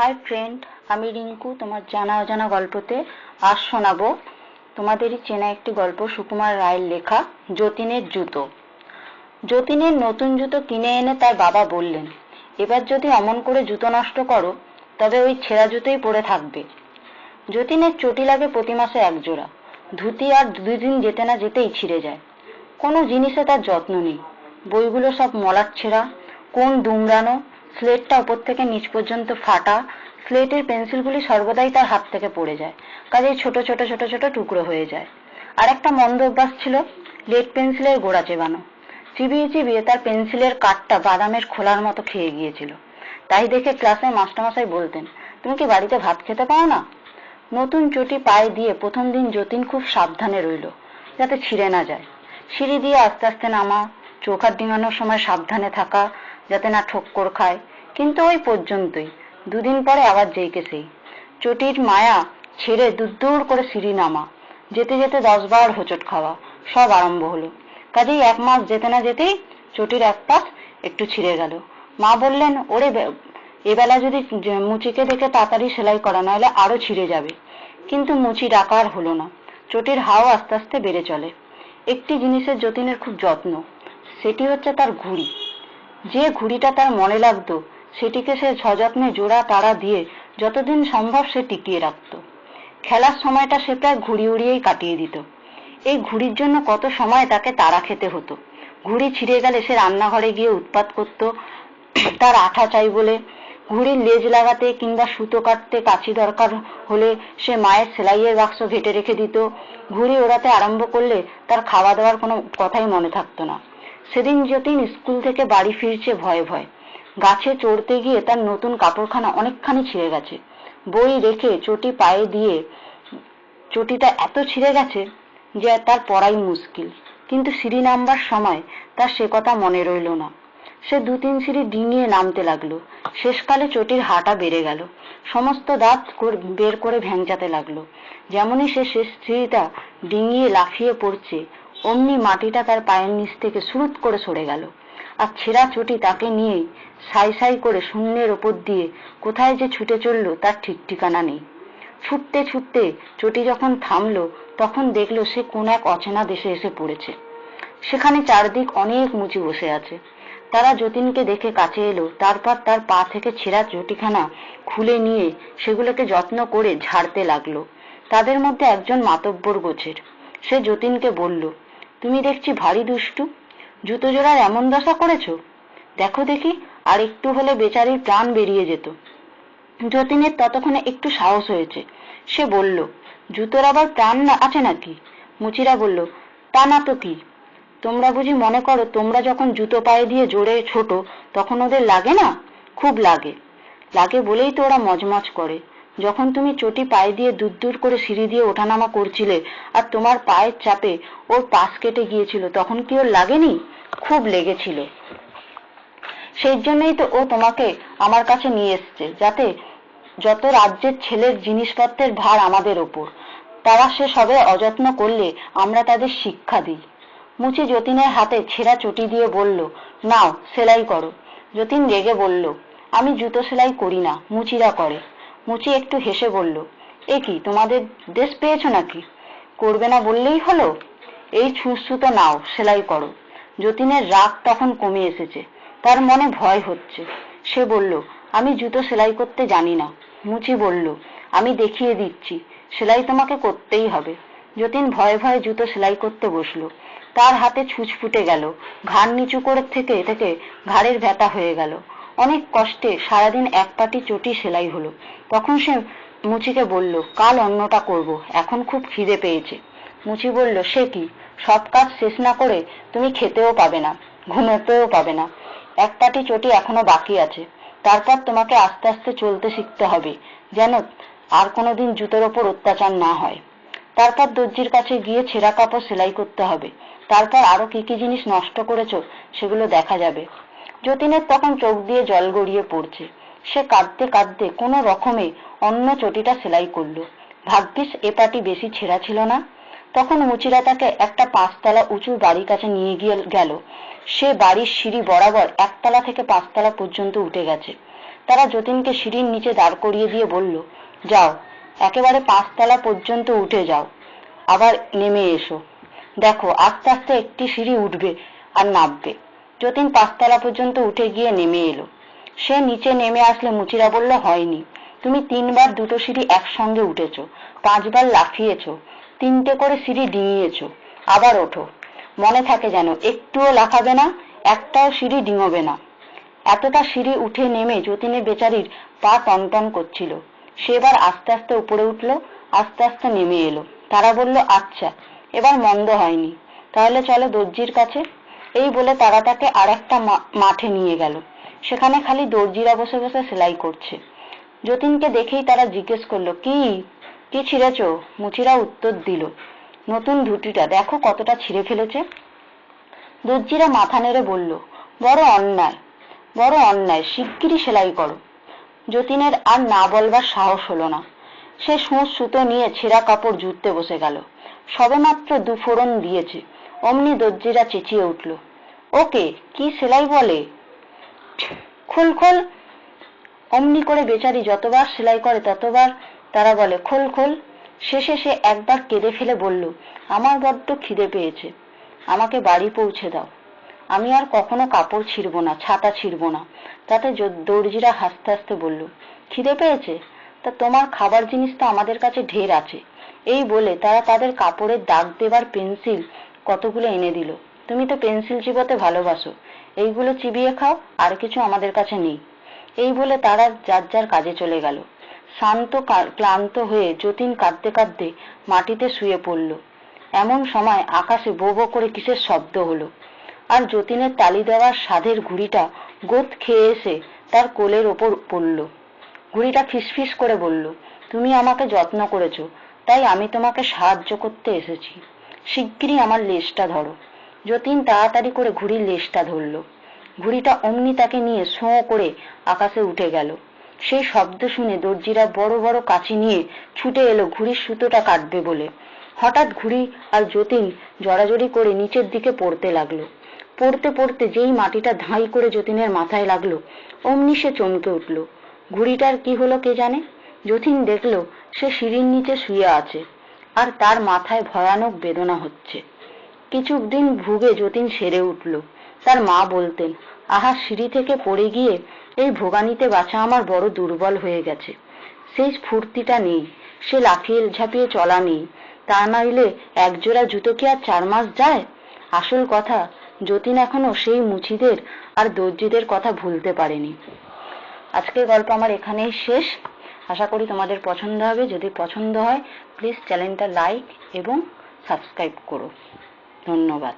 Hi friend আমি রিঙ্কু, তোমার জানা অজানা গল্পতে আজ শোনাবো। তোমাদেরই চেনা একটি গল্প, সুকুমার রায়ের লেখা, যতীনের জুতো। যতীনের নতুন জুতো কিনে এনে তার বাবা বললেন, এবার যদি অমন করে জুতো নষ্ট করো, তবে ওই ছেঁড়া জুতোই পরে থাকবে। যতীনের চটি লাগে প্রতি মাসে এক জোড়া ধুতি আর দুদিন যেতে না যেতেই ছিঁড়ে যায়। কোনো জিনিসে তার যত্ন নেই। বইগুলো সব মলাট ছেঁড়া, কোন দুমড়ানো স্লেটটা ওপর থেকে নিচ পর্যন্ত ফাটা স্লেটের পেন্সিলগুলি সর্বদাই তার হাত থেকে পড়ে যায়, কাজেই ছোট ছোট ছোট ছোট টুকরো হয়ে যায়। আর একটা মন্দ অভ্যাস ছিল, লেড পেন্সিলের গোড়া চেবানো। চিবিয়ে চিবিয়ে তার পেন্সিলের কাঠটা বাদামের খোলার মতো খেয়ে গিয়েছিল। তাই দেখে ক্লাসে মাস্টারমশাই বলতেন, তুমি কি বাড়িতে ভাত খেতে পাও না? নতুন চটি পায়ে দিয়ে প্রথম দিন যতীন খুব সাবধানে রইল, যাতে ছিঁড়ে না যায়। সিঁড়ি দিয়ে আস্তে আস্তে নামা চৌকার ডিঙানোর সময় সাবধানে থাকা, যাতে না ঠক্কর খায়। কিন্তু ওই পর্যন্তই। দুদিন পরে আবার যেইকে সেই চটির মায়া ছেড়ে দূর করে সিঁড়ি নামা। যেতে যেতে দশ বার হোঁচট খাওয়া, সব আরম্ভ হলো। কাজেই এক মাস যেতে না যেতেই চটির এক পাশ একটু ছিঁড়ে গেল। মা বললেন, ওরে এবেলা যদি মুচিকে দেখে তাড়াতাড়ি সেলাই করা নইলে আরও ছিঁড়ে যাবে। কিন্তু মুচি ডাকার হলো না। চটির হাও আস্তে আস্তে বেড়ে চলে। একটি জিনিসের যতীনের খুব যত্ন, সেটি হচ্ছে তার ঘুড়ি। যে ঘুড়িটা তার মনে লাগতো সেটিকে সে সযত্নে জোড়া তারা দিয়ে যতদিন সম্ভব সে টিকিয়ে রাখত। খেলার সময়টা সে প্রায় ঘুড়ি উড়িয়েই কাটিয়ে দিত। এই ঘুড়ির জন্য কত সময় তাকে তাড়া খেতে হতো। ঘুড়ি ছিঁড়ে গেলে সে রান্নাঘরে গিয়ে উৎপাত করত। তার আঠা চাই বলে ঘুড়ির লেজ লাগাতে কিংবা সুতো কাটতে কাছি দরকার হলে সে মায়ের সেলাইয়ের বাক্স ঘেটে রেখে দিত। ঘুড়ি ওড়াতে আরম্ভ করলে তার খাওয়া দাওয়ার কোনো কথাই মনে থাকতো না। সেদিন যতীন স্কুল থেকে বাড়ি ফিরছে ভয়ে ভয়ে। গাছে চড়তে গিয়ে তার নতুন কাপড়খানা অনেকখানি ছিঁড়ে গেছে। বই রেখে চটি পায়ে দিয়ে চটিটা এত ছিঁড়ে গেছে যে তার পড়াই মুশকিল। কিন্তু সিঁড়ি নামবার সময় তার সে কথা মনে রইল না। সে দু তিন সিঁড়ি ডিঙিয়ে নামতে লাগল। শেষকালে চটির হাঁটা বেড়ে গেল। সমস্ত দাঁত বের করে ভ্যাংচাতে লাগল। যেমনই সে শেষ সিঁড়িটা ডিঙিয়ে লাফিয়ে পড়ছে, অমনি মাটিটা তার পায়ের নিচ থেকে সুরুত করে সরে গেল। আর ছেঁড়া চটি তাকে নিয়ে সাই সাই করে শূন্যের ওপর দিয়ে কোথায় যে ছুটে চলল তার ঠিক ঠিকানা নেই। ছুটতে ছুটতে চটি যখন থামলো, তখন দেখল সে কোন এক অচেনা দেশে এসে পড়েছে। সেখানে চারদিক অনেক মুচি বসে আছে। তারা যতীনকে দেখে কাছে এলো, তারপর তার পা থেকে ছেঁড়া চটিখানা খুলে নিয়ে সেগুলোকে যত্ন করে ঝাড়তে লাগল। তাদের মধ্যে একজন মাতব্বর গোছের। সে যতীনকে বলল, তুমি দেখছি ভারী দুষ্টু। জুতো জোড়ার এমন দশা করেছ? দেখো দেখি, আর একটু হলে বেচারির প্রাণ বেরিয়ে যেত। যতীনের ততক্ষণে একটু সাহস হয়েছে। সে বলল, জুতোর আবার প্রাণ না, আছে নাকি? মুচিরা বলল, তা না তো কি? তোমরা বুঝি মনে করো, তোমরা যখন জুতো পায়ে দিয়ে জোরে ছোট, তখন ওদের লাগে না? খুব লাগে। লাগে বলেই তো ওরা মজমজ করে। যখন তুমি চটি পায়ে দিয়ে দূর দূর করে সিঁড়ি দিয়ে ওঠানামা করছিলে আর তোমার পায়ের চাপে ওর পাশ কেটে গিয়েছিল, তখন কি ওর লাগেনি? খুব লেগেছিল। সেই জন্যই তো ও তোমাকে আমার কাছে নিয়ে এসছে, যাতে যত রাজ্যের ছেলের জিনিসপত্রের ভার আমাদের ওপর, তারা সে সবে অযত্ন করলে আমরা তাদের শিক্ষা দিই। মুচি যতীনের হাতে ছেঁড়া চটি দিয়ে বলল, নাও, সেলাই করো। যতীন রেগে বলল, আমি জুতো সেলাই করি না, মুচিরা করে। মুচি একটু হেসে বলল, এ কি, তোমাদের দেশ পেয়েছ নাকি? করবে না বললেই হলো? এই ছুঁচছুতো নাও, সেলাই করো। যতীনের রাগ তখন কমে এসেছে, তার মনে ভয় হচ্ছে। সে বলল, আমি জুতো সেলাই করতে জানি না। মুচি বলল, আমি দেখিয়ে দিচ্ছি, সেলাই তোমাকে করতেই হবে। যতীন ভয়ে ভয়ে জুতো সেলাই করতে বসল। তার হাতে ছুঁচ ফুটে গেল, ঘাড় নিচু করে থেকে থেকে ঘাড়ের ব্যথা হয়ে গেল। অনেক কষ্টে সারাদিন এক পাটি চটি সেলাই হলো। তখন সে মুচিকে বলল, কাল অন্যটা করব, এখন খুব খিদে পেয়েছে। মুচি বলল, সে কি? সব কাজ শেষ না করে তুমি খেতেও পাবে না, ঘুমোতেও পাবে না। এক পাটি চটি এখনও বাকি আছে। তারপর তোমাকে আস্তে আস্তে চলতে শিখতে হবে, যেন আর কোনোদিন জুতোর ওপর অত্যাচার না হয়। তারপর দর্জির কাছে গিয়ে ছেঁড়া কাপড় সেলাই করতে হবে। তারপর আরও কি কি জিনিস নষ্ট করেছ, সেগুলো দেখা যাবে। যতীনের তখন চোখ দিয়ে জল গড়িয়ে পড়ছে। সে কাঁদতে কাঁদতে কোনো রকমে অন্য চটিটা সেলাই করল। ভাগ্যিস এ পাটি বেশি ছেঁড়া ছিল না। তখন মুচিরা তাকে একটা পাঁচতলা উঁচু বাড়ির কাছে নিয়ে গিয়ে গেল। সে বাড়ির সিঁড়ি বরাবর একতলা থেকে পাঁচতলা পর্যন্ত উঠে গেছে। তারা যতীনকে সিঁড়ির নিচে দাঁড় করিয়ে দিয়ে বলল, যাও, একেবারে পাঁচতলা পর্যন্ত উঠে যাও। আবার নেমে এসো। দেখো, আস্তে আস্তে একটি সিঁড়ি উঠবে আর নামবে। যতীন পাঁচতলা পর্যন্ত উঠে গিয়ে নেমে এলো। সে নিচে নেমে আসলে মুচিরা বলল, হয়নি। তুমি তিনবার দুটো সিঁড়ি একসঙ্গে উঠেছো। পাঁচবার লাফিয়েছো। তিনটে করে সিঁড়ি ডিঙিয়েছো। আবার ওঠো। মনে থাকে যেন একটুও লাফাবে না, একটাও সিঁড়ি ডিঙোবে না। এতটা সিঁড়ি উঠে নেমে যতীনের বেচারির পা টনটন করছিল। সে এবার আস্তে আস্তে উপরে উঠল, আস্তে আস্তে নেমে এলো। তারা বলল আচ্ছা এবার মন্দ হয়নি। তাহলে চলো দর্জির কাছে এই বলে তারা তাকে আর একটা মাঠে নিয়ে গেল। সেখানে খালি দর্জিরা বসে বসে সেলাই করছে। যতীনকে দেখেই তারা জিজ্ঞেস করল, কি? কি ছিঁড়েছ? মুচিরা উত্তর দিল, নতুন ধুতিটা। দেখো কতটা ছিঁড়ে ফেলেছে। দর্জিরা মাথা নেড়ে বলল, বড় অন্যায় বড় অন্যায়। শিগগিরই সেলাই করো। যতীনের আর না বলবার সাহস হলো না। সে সুঁচ সুতো নিয়ে ছেঁড়া কাপড় জুড়তে বসে গেল। সবেমাত্র দুফোড়ন দিয়েছে। অমনি দর্জিরা চেঁচিয়ে উঠল, ওকে, কি সেলাই বলে? খোল খোল। অমনি করে বেচারি যতবার সেলাই করে ততবার তারা বলে, খোল খোল। শেষে সে একবার কেঁদে ফেলে বলল, আমার বড্ড খিদে পেয়েছে, আমাকে বাড়ি পৌঁছে দাও। আমি আর কখনো কাপড় ছিঁড়ব না, ছাতা ছিঁড়ব না। তাতে দর্জিরা হাসতে হাসতে বলল, খিদে পেয়েছে? তা তোমার খাবার জিনিস তো আমাদের কাছে ঢের আছে। এই বলে তারা তাদের কাপড়ের দাগ দেবার পেন্সিল কতগুলো এনে দিল। তুমি তো পেন্সিল চিবোতে ভালোবাসো। এইগুলো চিবিয়ে খাও, আর কিছু আমাদের কাছে নেই। এই বলে তারা যার যার কাজে চলে গেল। শান্ত ক্লান্ত হয়ে যতীন কাঁদতে কাঁদতে মাটিতে শুয়ে পড়ল। এমন সময় আকাশে বো বো করে কিসের শব্দ হলো। আর যতীনের তালি দেওয়ার সাধের ঘুড়িটা গোত খেয়ে এসে তার কোলের ওপর পড়ল। ঘুড়িটা ফিসফিস করে বলল, তুমি আমাকে যত্ন করেছ, তাই আমি তোমাকে সাহায্য করতে এসেছি। শিগগিরই আমার লেজটা ধরো। যতীন তাড়াতাড়ি করে ঘুড়ির লেজটা ধরল। ঘুড়িটা অমনি তাকে নিয়ে সোঁ করে আকাশে উঠে গেল। সেই শব্দ শুনে দর্জিরা বড় বড় কাঁচি নিয়ে ছুটে এলো ঘুড়ির সুতোটা কাটবে বলে। হঠাৎ ঘুড়ি আর যতীন জড়াজড়ি করে নিচের দিকে পড়তে লাগল। পড়তে পড়তে যেই মাটিটা ধাঁই করে যতীনের মাথায় লাগল, অমনি সে চমকে উঠল। ঘুড়িটার কি হলো কে জানে? যতীন দেখল সে সিঁড়ির নিচে শুয়ে আছে। আর তার মাথায় ভয়ানক বেদনা হচ্ছে। কিছুদিন ভুগে যতীন সেরে উঠল। তার মা বলতেন, আহা, সিঁড়ি থেকে পড়ে গিয়ে এই ভোগানিতে বাঁচা আমার বড় দুর্বল হয়ে গেছে। সেই ফুর্তিটা নেই, সে লাফিয়ে ঝাঁপিয়ে চলা নেই। তা নাইলে একজোড়া জুতো কি আর চার মাস যায়? আসল কথা, যতীন এখনও সেই মুচিদের আর দর্জিদের কথা ভুলতে পারেনি। আজকের গল্প আমার এখানেই শেষ। আশা করি তোমাদের পছন্দ হবে। যদি পছন্দ হয় প্লিজ চ্যানেলটা লাইক এবং সাবস্ক্রাইব করো। ধন্যবাদ।